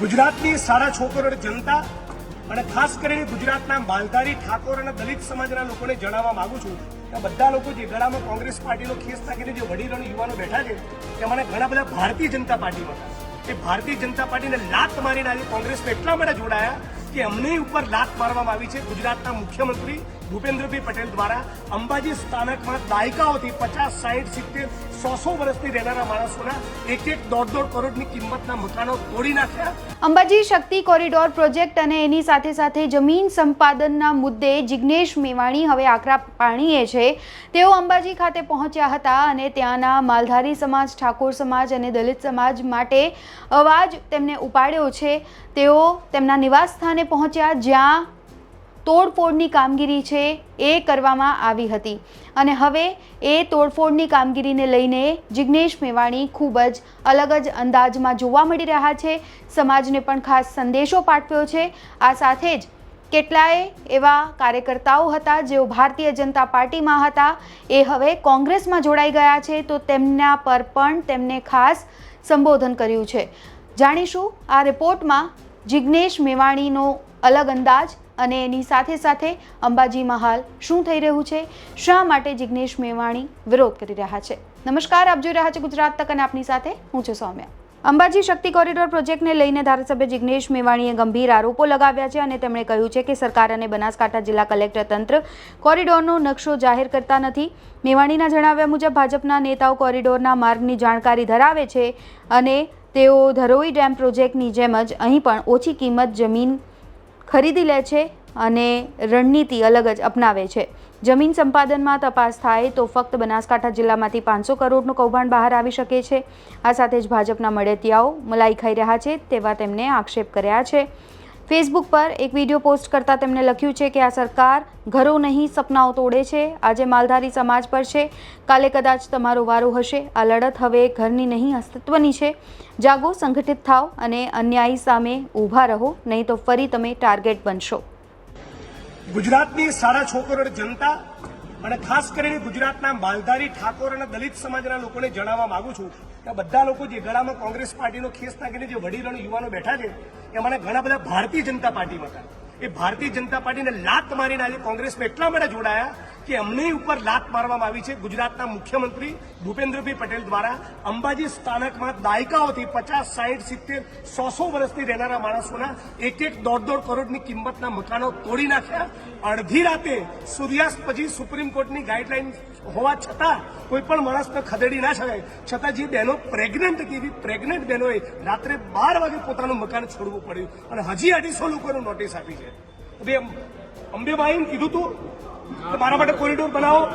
ગુજરાતની સાડા છ કરોડ જનતા અને ખાસ કરીને ગુજરાતના માલધારી ઠાકોર અને દલિત સમાજના લોકોને જણાવવા માંગુ છું કે બધા લોકો જે ગળામાં કોંગ્રેસ પાર્ટીનો ખેસ નાખીને જે વડીલો અને યુવાનો બેઠા છે તેમાં ઘણા બધા ભારતીય જનતા પાર્ટીમાં. એ ભારતીય જનતા પાર્ટીને લાત મારીને આજે કોંગ્રેસમાં એટલા માટે જોડાયા કે અમને ઉપર લાત મારવામાં આવી છે. ગુજરાતના મુખ્યમંત્રી ભૂપેન્દ્રભાઈ પટેલ દ્વારા અંબાજી સ્થાનકમાં દાયકાઓથી પચાસ, સાહીઠ, સિત્તેર સો સો વર્ષથી રહેનારા માણસોના એક એક દોઢ દોઢ કરોડની કિંમતના મકાનો તોડી નાખ્યા. અંબાજી શક્તિ કોરિડોર પ્રોજેક્ટ અને એની સાથે સાથે જમીન સંપાદનના મુદ્દે જિગ્નેશ મેવાણી હવે આકરા પાણીએ છે. તેઓ અંબાજી ખાતે પહોંચ્યા હતા અને ત્યાંના માલધારી સમાજ, ઠાકોર સમાજ અને દલિત સમાજ માટે અવાજ તેમને ઉપાડ્યો છે. તેઓ તેમના નિવાસ સ્થાને પહોંચ્યા જ્યાં તોડફોડની કામગીરી છે એ કરવામાં આવી હતી. અને હવે એ તોડફોડની કામગીરીને લઈને જિગ્નેશ મેવાણી ખૂબ જ અલગ જ અંદાજમાં જોવા મળી રહ્યા છે. સમાજને પણ ખાસ સંદેશો પાઠવ્યો છે. આ સાથે જ કેટલાય એવા કાર્યકર્તાઓ હતા જેઓ ભારતીય જનતા પાર્ટીમાં હતા. એ હવે કોંગ્રેસમાં જોડાઈ ગયા છે. તો તેમના પર પણ તેમને ખાસ સંબોધન કર્યું છે. જાણીશું આ રિપોર્ટમાં જિગ્નેશ મેવાણીનો અલગ અંદાજ અને એની સાથે સાથે અંબાજીમાં હાલ શું થઈ રહ્યું છે? શા માટે જિગ્નેશ મેવાણી વિરોધ કરી રહ્યા છે? નમસ્કાર, આપ જોઈ રહ્યા છે ગુજરાત તક અને આપની સાથે હું છું સૌમ્યા. અંબાજી શક્તિ કોરિડોર પ્રોજેક્ટને લઈને ધારાસભ્ય જિગ્નેશ મેવાણીએ ગંભીર આરોપો લગાવ્યા છે અને તેમણે કહ્યું છે કે સરકાર અને બનાસકાંઠા જિલ્લા કલેક્ટર તંત્ર કોરિડોરનો નકશો જાહેર કરતા નથી. મેવાણીના જણાવ્યા મુજબ ભાજપના નેતાઓ કોરિડોરના માર્ગની જાણકારી ધરાવે છે અને તેઓ ધરોઈ ડેમ પ્રોજેક્ટની જેમ જ અહીં પણ ઓછી કિંમત જમીન ખરીદી લે છે અને રણનીતિ અલગ જ અપનાવે છે. જમીન સંપાદનમાં તપાસ થાય તો ફક્ત બનાસકાંઠા જિલ્લામાંથી પાંચસો કરોડનું કૌભાંડ બહાર આવી શકે છે. આ સાથે જ ભાજપના મળેતિયાઓ મલાઈ ખાઈ રહ્યા છે તેવા તેમને આક્ષેપ કર્યા છે. ફેસબુક પર એક વીડિયો પોસ્ટ કરતાં તેમણે લખ્યું છે કે આ સરકાર ઘરો નહીં, સપનાઓ તોડે છે. આજે માલધારી સમાજ પર છે. કાલે કદાચ તમારો વારો હશે. આ લડત હવે ઘરની નહીં, અસ્તિત્વની છે. જાગો, સંગઠિત થાવ અને અન્યાયી સામે ઊભા રહો. નહીં તો ફરી તમે ટાર્ગેટ બનશો. ગુજરાતની સારા છોકરો જનતા અને ખાસ કરીને ગુજરાતના માલધારી ઠાકોર અને દલિત સમાજના લોકોને જણાવવા માંગુ છું કે બધા લોકો જે ગળામાં કોંગ્રેસ પાર્ટીનો ખેસ નાખીને જે વડીલો યુવાનો બેઠા છે એ મને ઘણા બધા ભારતીય જનતા પાર્ટીમાં હતા. એ ભારતીય જનતા પાર્ટીને લાત મારીને આજે કોંગ્રેસમાં એટલા માટે જોડાયા કે અમને ઉપર લાત મારવામાં આવી છે. ગુજરાતના મુખ્યમંત્રી ભૂપેન્દ્રભાઈ પટેલ દ્વારા અંબાજી સ્થાનકમાં દાયકાઓથી પચાસ, સાહીઠ, સિત્તેર, સો સો વર્ષથી રહેનારા માણસોના એક એક દોઢ દોઢ કરોડની કિંમતના મકાનો તોડી નાખ્યા. અડધી રાતે સૂર્યાસ્ત પછી સુપ્રીમ કોર્ટની ગાઈડલાઈન હોવા છતાં કોઈ પણ માણસને ખદેડી ના શકાય. છતાં જે બહેનો પ્રેગ્નન્ટ હતી એવી પ્રેગ્નન્ટ બહેનોએ રાત્રે બાર વાગે પોતાનું મકાન છોડવું પડ્યું અને હજી અઢીસો લોકોને નોટિસ આપી છે. બે અંબેબાઈને કીધું તું કે મારા માટે કોરિડોર બનાવો.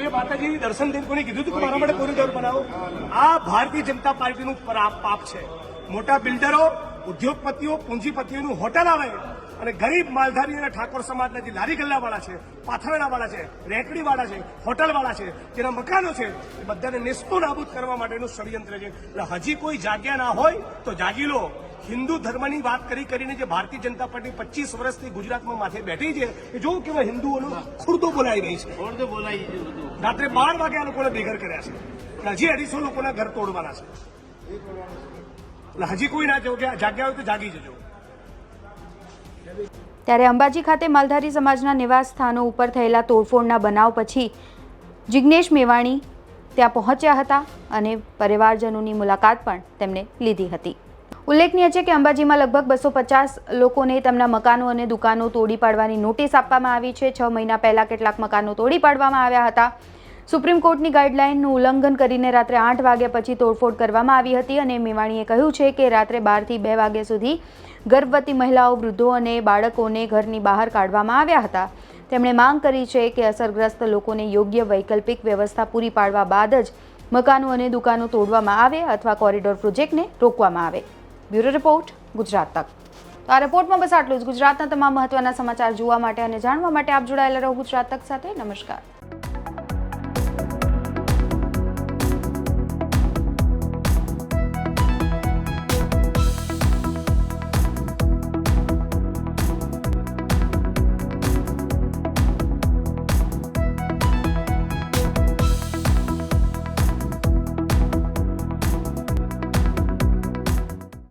એ માતાજી દર્શન દેવકોને કોને કીધું હતું કે મારા માટે કોરિડોર બનાવો? આ ભારતીય જનતા પાર્ટીનું પરા- પાપ છે. મોટા બિલ્ડરો ઉદ્યોગપતિઓ પૂંજીપતિઓનું હોટલ આવે અને ગરીબ માલધારી અને ઠાકોર સમાજના જે લારી ગલ્લાવાળા છે પાથરણાવાળા છે રેકડીવાળા છે હોટલવાળા છે જેના મકાનો છે એ બધાને નિષ્ફળ નાબૂદ કરવા માટેનું ષડયંત્ર છે. એટલે હજી કોઈ જાગ્યા ના હોય તો જાગી લો. હિન્દુ ધર્મની વાત કરી કરીને જે ભારતીય જનતા પાર્ટી પચીસ વર્ષથી ગુજરાતમાં માથે બેઠી છે એ જોવું કેવા હિન્દુઓનો ખુરદો બોલાઈ રહી છે. ખુરદો બોલાઈ રાત્રે બાર વાગે આ લોકોને બેઘર કર્યા છે. હજી અઢીસો લોકોના ઘર તોડવાના છે. એટલે હજી કોઈ ના જાગ્યા જાગ્યા હોય તો જાગી જજો. ત્યારે અંબાજી ખાતે માલધારી સમાજના નિવાસ સ્થાનો ઉપર થયેલા તોડફોડના બનાવ પછી જિગ્નેશ મેવાણી ત્યાં પહોંચ્યા હતા અને પરિવારજનોની મુલાકાત પણ તેમણે લીધી હતી. ઉલ્લેખનીય છે કે અંબાજીમાં લગભગ બસો પચાસ લોકોને તેમના મકાનો અને દુકાનો તોડી પાડવાની નોટિસ આપવામાં આવી છે. છ મહિના પહેલાં કેટલાક મકાનો તોડી પાડવામાં આવ્યા હતા. સુપ્રીમ કોર્ટની ગાઈડલાઇનનું ઉલ્લંઘન કરીને રાત્રે આઠ વાગ્યા પછી તોડફોડ કરવામાં આવી હતી અને મેવાણીએ કહ્યું છે કે રાત્રે બારથી બે વાગ્યા સુધી ગર્ભવતી મહિલાઓ, વૃદ્ધો અને બાળકોને ઘરની બહાર કાઢવામાં આવ્યા હતા. તેમણે માંગ કરી છે કે અસરગ્રસ્ત લોકોને યોગ્ય વૈકલ્પિક વ્યવસ્થા પૂરી પાડવા બાદ જ મકાનો અને દુકાનો તોડવામાં આવે અથવા કોરિડોર પ્રોજેક્ટને રોકવામાં આવે. બ્યુરો રિપોર્ટ, ગુજરાત તક. તો આ રિપોર્ટમાં બસ આટલું જ. ગુજરાતના તમામ મહત્વના સમાચાર જોવા માટે અને જાણવા માટે આપ જોડાયેલા રહો ગુજરાત તક સાથે. નમસ્કાર.